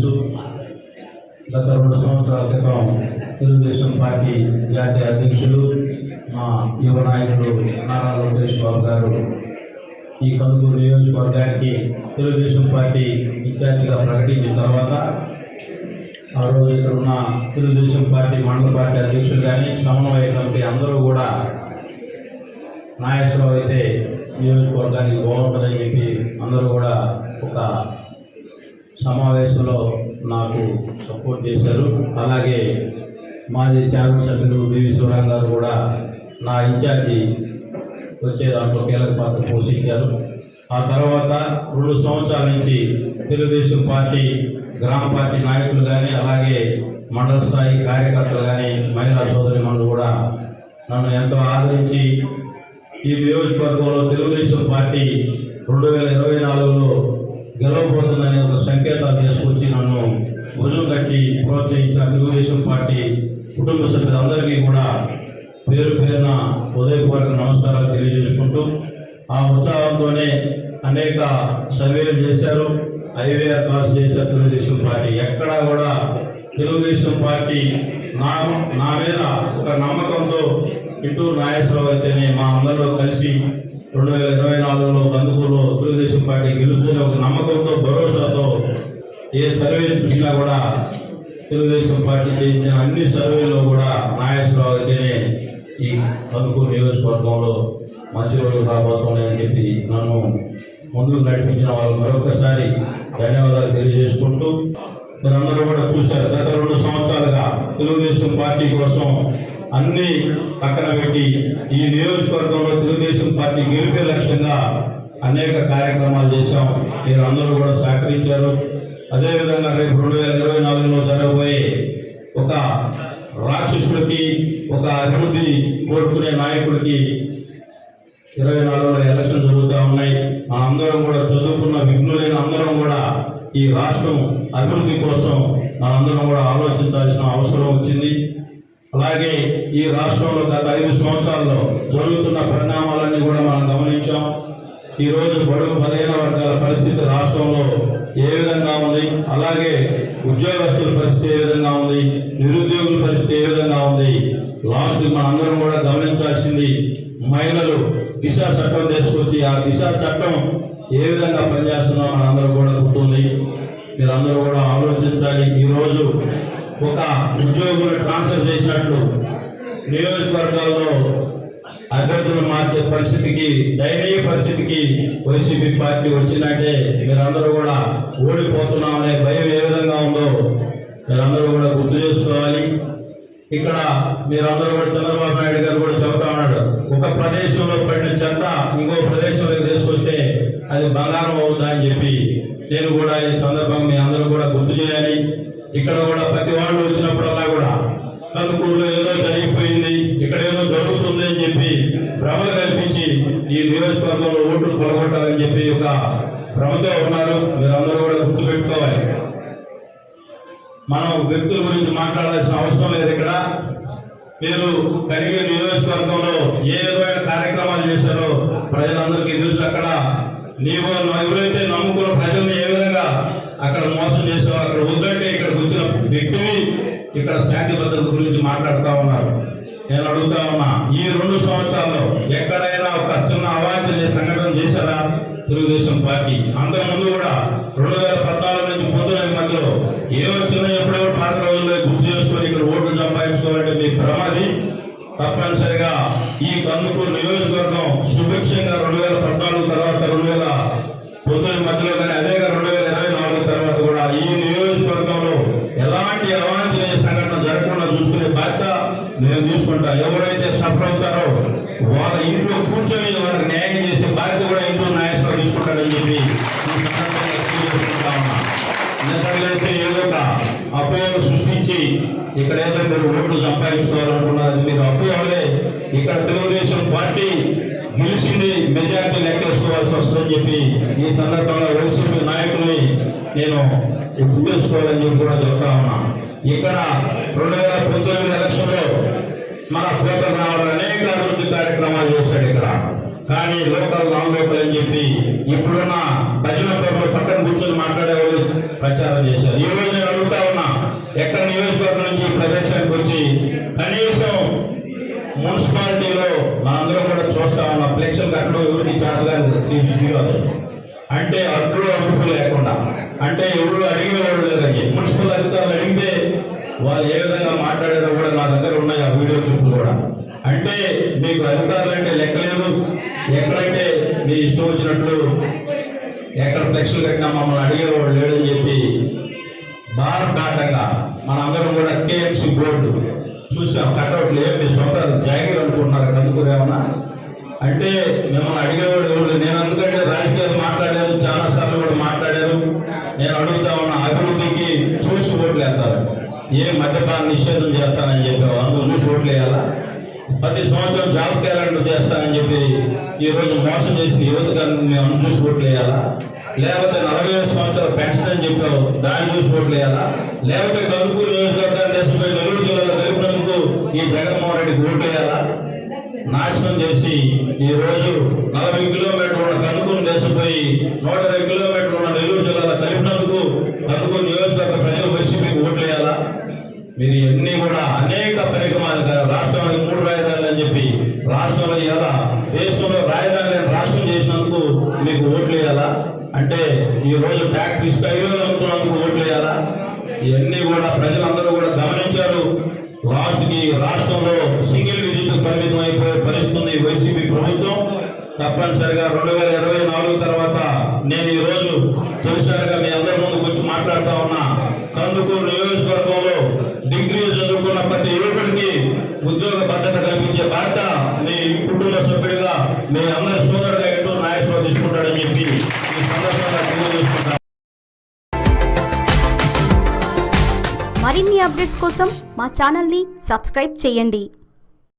తెలుసు. గత రెండు సంవత్సరాల క్రితం తెలుగుదేశం పార్టీ జాతీయ అధ్యక్షులు మా యువ నాయకుడు నారా లోకేష్ బాబు గారు. ఈ కందుకూరు నియోజకవర్గానికి తెలుగుదేశం పార్టీ ఇన్ఛార్జిగా ప్రకటించిన తర్వాత ఆ రోజు ఇక్కడ ఉన్న తెలుగుదేశం పార్టీ మండల పార్టీ అధ్యక్షులు కానీ సమన్వయ కమిటీ అందరూ కూడా నాగేశ్వరరావు అయితే నియోజకవర్గానికి బాగుంటుందని చెప్పి అందరూ కూడా ఒక సమావేశంలో నాకు సపోర్ట్ చేశారు. అలాగే మాజీ శాసనసభ్యులు దేవి శివరాం గారు కూడా నా ఇన్ఛార్జి వచ్చే దాంట్లో కీలక పాత్ర పోషించారు. ఆ తర్వాత రెండు సంవత్సరాల నుంచి తెలుగుదేశం పార్టీ గ్రామ పార్టీ నాయకులు కానీ అలాగే మండల స్థాయి కార్యకర్తలు కానీ మహిళా సోదరి కూడా నన్ను ఎంతో ఆదరించి ఈ నియోజకవర్గంలో తెలుగుదేశం పార్టీ రెండు వేల ఇరవై నాలుగులో గెలవబోతుందనే ఒక సంకేతాలు తీసుకొచ్చి నన్ను భుజం కట్టి ప్రోత్సహించిన తెలుగుదేశం పార్టీ కుటుంబ సభ్యులందరికీ కూడా పేరు పేరున ఉదయపూర్వక నమస్కారాలు తెలియజేసుకుంటూ ఆ ఉత్సాహంతోనే అనేక సర్వేలు చేశారు ఐవీఆర్ క్లాస్ చేశారు తెలుగుదేశం పార్టీ. ఎక్కడా కూడా తెలుగుదేశం పార్టీ నా నా మీద ఒక నమ్మకంతో ఇంటూరు నాగేశ్వరరావు అయితేనే మా అందరూ కలిసి రెండు వేల ఇరవై నాలుగులో కందుకూరులో తెలుగుదేశం పార్టీ గెలుచుకునే ఒక నమ్మకంతో భరోసాతో ఏ సర్వే చూసినా కూడా తెలుగుదేశం పార్టీ చేయించిన అన్ని సర్వేల్లో కూడా నాగేశ్వరరావు అయితేనే ఈ కందుకూరు నియోజకవర్గంలో మంచి రోజులు రాబోతున్నాయని చెప్పి నన్ను ముందుకు నడిపించిన వాళ్ళు మరొకసారి ధన్యవాదాలు తెలియజేసుకుంటూ మీరందరూ కూడా చూశారు గత రెండు సంవత్సరాలుగా తెలుగుదేశం పార్టీ కోసం అన్ని పక్కన పెట్టి ఈ నియోజకవర్గంలో తెలుగుదేశం పార్టీ గెలిపే లక్ష్యంగా అనేక కార్యక్రమాలు చేశాం. మీరు అందరూ కూడా సహకరించారు. అదేవిధంగా రేపు రెండు వేల ఇరవై నాలుగులో జరగబోయే ఒక రాక్షసుడికి ఒక అభివృద్ధి కోరుకునే నాయకుడికి ఇరవై నాలుగులో ఎలక్షన్ జరుగుతూ ఉన్నాయి. మనందరం కూడా చదువుకున్న విఘ్నులైన అందరం కూడా ఈ రాష్ట్రం అభివృద్ధి కోసం మనందరం కూడా ఆలోచించాల్సిన అవసరం వచ్చింది. అలాగే ఈ రాష్ట్రంలో గత ఐదు సంవత్సరాల్లో జరుగుతున్న పరిణామాలన్నీ కూడా మనం గమనించాం. ఈరోజు బడుగు బలహీన వర్గాల పరిస్థితి రాష్ట్రంలో ఏ విధంగా ఉంది? అలాగే ఉద్యోగస్తుల పరిస్థితి ఏ విధంగా ఉంది? నిరుద్యోగుల పరిస్థితి ఏ విధంగా ఉంది? లాస్ట్ మనందరం కూడా గమనించాల్సింది మహిళలు దిశ చట్టం తీసుకొచ్చి ఆ దిశ చట్టం ఏ విధంగా పనిచేస్తుందో మనందరూ కూడా గుర్తుంది. మీరందరూ కూడా ఆలోచించాలి. ఈరోజు ఒక ఉద్యోగులు ట్రాన్స్ఫర్ చేసినట్లు నియోజకవర్గాల్లో అభ్యర్థులు మార్చే పరిస్థితికి దయనీయ పరిస్థితికి వైసీపీ పార్టీ వచ్చిందంటే మీరందరూ కూడా ఓడిపోతున్నామనే భయం ఏ విధంగా ఉందో మీరందరూ కూడా గుర్తు చేసుకోవాలి. ఇక్కడ మీరందరూ కూడా చంద్రబాబు నాయుడు గారు కూడా చెబుతా ఉన్నాడు ఒక ప్రదేశంలో పడిన చెత్త ఇంకో ప్రదేశంలోకి తీసుకొస్తే అది బంగారం అవుతుందని చెప్పి. నేను కూడా ఈ సందర్భం మీ అందరూ కూడా గుర్తు చేయాలి. ఇక్కడ కూడా ప్రతి వాళ్ళు వచ్చినప్పుడల్లా కూడా కందుకూరులో ఏదో జరిగిపోయింది ఇక్కడ ఏదో జరుగుతుంది అని చెప్పి భ్రమలు కల్పించి ఈ నియోజకవర్గంలో ఓట్లు పొలగొట్టాలని చెప్పి ఒక భ్రమతో ఉన్నారు. మీరందరూ కూడా గుర్తుపెట్టుకోవాలి. మనం వ్యక్తుల గురించి మాట్లాడాల్సిన అవసరం లేదు ఇక్కడ. మీరు కలిగే నియోజకవర్గంలో ఏ విధమైన కార్యక్రమాలు చేశారో ప్రజలందరికీ తెలుసు అక్కడ. నీవు ఎవరైతే నమ్ముకున్న ప్రజల్ని ఏ విధంగా అక్కడ మోసం చేసేవారు. అక్కడ వద్దంటే ఇక్కడికి వచ్చిన వ్యక్తిని ఇక్కడ శాంతి భద్రత గురించి మాట్లాడుతూ ఉన్నారు. నేను అడుగుతా ఉన్నా ఈ రెండు సంవత్సరాల్లో ఎక్కడైనా ఒక చిన్న అవాంఛనీయ సంఘటన చేశారా తెలుగుదేశం పార్టీ? అంతకుముందు కూడా రెండు వేల పద్నాలుగు నుంచి పంతొమ్మిది మధ్యలో ఏ వచ్చినా ఎప్పుడో పాత రోజుల్లో గుర్తు చేసుకొని ఇక్కడ ఓట్లు సంపాదించుకోవాలంటే మీ ప్రమాది. తప్పనిసరిగా ఈ కందుకూరు నియోజకవర్గం సుభిక్షంగా రెండు వేల పద్నాలుగు తర్వాత రెండు వేల పంతొమ్మిది మధ్యలో కానీ అదేగా రెండు వేల ఇరవై నాలుగు తర్వాత కూడా ఈ నియోజకవర్గంలో ఎలాంటి అవాంఛనీయ సంఘటన జరగకుండా చూసుకునే బాధ్యత నేను తీసుకుంటా. ఎవరైతే సఫర్ అవుతారో వాళ్ళ ఇంట్లో కూర్చొని వారికి న్యాయం చేసే బాధ్యత కూడా ఇంట్లో న్యాయస్థానం తీసుకుంటాడని చెప్పి ఈ నిజంగా ఏదో ఒక అపోహలు సృష్టించి ఇక్కడ ఏదో మీరు ఓట్లు సంపాదించుకోవాలనుకున్నారు అది మీరు అపోహలే. ఇక్కడ తెలుగుదేశం పార్టీ గెలిచింది మెజార్టీ లెక్కేసుకోవాల్సి వస్తుందని చెప్పి ఈ సందర్భంలో వైసీపీ నాయకుల్ని నేను గుర్తు చేసుకోవాలని చెప్పి కూడా చెబుతా ఉన్నా. ఇక్కడ రెండు వేల పంతొమ్మిది ఎలక్షన్ మన కోట అనేక అభివృద్ధి కార్యక్రమాలు చేశాడు ఇక్కడ. కానీ లోకల్ లాంగ్ లోకల్ అని చెప్పి ఇప్పుడున్న భజన పేరులో పక్కన కూర్చొని మాట్లాడేవాళ్ళు ప్రచారం చేశారు. ఈ రోజు నేను అడుగుతా ఉన్నా ఎక్కడ నియోజకవర్గం నుంచి ప్రదర్శనకు ప్రదేశానికి వచ్చి కనీసం మున్సిపాలిటీలో మనందరం కూడా చూస్తా ఉన్నాం ఫ్లెక్షన్ కట్టడం ఎవరికి చేతగాని అంటే అడ్డు అదుపు లేకుండా అంటే ఎవరు అడిగేవాడు లేదండి మున్సిపల్ అధికారులు అడిగితే వాళ్ళు ఏ విధంగా మాట్లాడారో కూడా నా దగ్గర ఉన్నాయి ఆ వీడియో క్లిప్లు కూడా. అంటే మీకు అధికారులు అంటే లెక్కలేదు. ఎక్కడంటే మీ ఇష్టం వచ్చినట్లు ఎక్కడ ఫ్లెక్స్లు కట్టినా మమ్మల్ని అడిగేవాడు లేడని చెప్పి బాధాటంగా మనందరం కూడా కేఎంసీ బోర్డు చూసాం. కట్అవుట్లు ఏమి సొంత జాగీర్ అనుకుంటున్నారు కనుక్కునేమన్నా అంటే మిమ్మల్ని అడిగేవాడు ఎవరు నేను అందుకంటే రాజకీయాలు మాట్లాడారు చాలా సార్లు కూడా మాట్లాడారు. నేను అడుగుతా ఉన్న అభివృద్ధికి చూసి ఓట్లు వేస్తారు ఏ మద్యపాన నిషేధం చేస్తానని చెప్పావు అందుకు చూసి ఓట్లు వేయాలా ప్రతి సంవత్సరం జాబ్ క్యాలెండర్ చేస్తానని చెప్పి ఈ రోజు మోసం చేసిన యువతకు మేము చూసి ఓట్లు వేయాలా? లేకపోతే నలభై ఐదు సంవత్సరాల పెన్షన్ అని చెప్పావు దాన్ని చూసి ఓట్లు వేయాలా? లేకపోతే కలుపు నియోజకవర్గాన్ని తీసుకుపోయి నెల్లూరు జిల్లాలో కలిపినందుకు ఈ జగన్మోహన్ రెడ్డికి ఓట్లు వేయాలా? నాశనం చేసి ఈ రోజు నలభై కిలోమీటర్లు ఉన్న దేశపోయి నూట ఇరవై కిలోమీటర్లు ఉన్న నెల్లూరు జిల్లాలో కలిపినందుకు కందుకూరు నియోజకవర్గ ప్రజలు వైసీపీకి ఓట్లు వేయాలా మీరు ఇవన్నీ కూడా అనేక పరిక్రమాలు కదా రాష్ట్రానికి మూడు రాజధానులు అని చెప్పి రాష్ట్రంలో ఎలా దేశంలో రాజధాని రాష్ట్రం చేసినందుకు మీకు ఓట్లు వేయాలా? అంటే ఈ రోజు ట్యాక్స్ ఐదు అమ్ముతున్నందుకు ఓట్లు వేయాలా? ఇవన్నీ కూడా ప్రజలందరూ కూడా గమనించారు. లాస్ట్కి రాష్ట్రంలో సింగిల్ డిజిట్ పరిమితం అయిపోయే పరిస్థితుంది వైసీపీ ప్రభుత్వం. తప్పనిసరిగా రెండు వేల ఇరవై నాలుగు తర్వాత నేను ఈ రోజు తొలిసారిగా మీ అందరి ముందుకు వచ్చి మాట్లాడుతా ఉన్నా. కందుకూరు నియోజకవర్గంలో డిగ్రీ చదువుకున్న ప్రతి యువకుడికి ఉద్యోగ భద్రత కల్పించే బాధ్యత మీ కుటుంబ సభ్యుడిగా మీ అందరి సోదరుడిగా ఎటు నాయకుడు తీసుకుంటాడని చెప్పి ఈ సందర్భంగా తెలియజేసుకుంటాను. మరిన్ని అప్డేట్స్ కోసం మా ఛానల్ని సబ్స్క్రైబ్ చేయండి.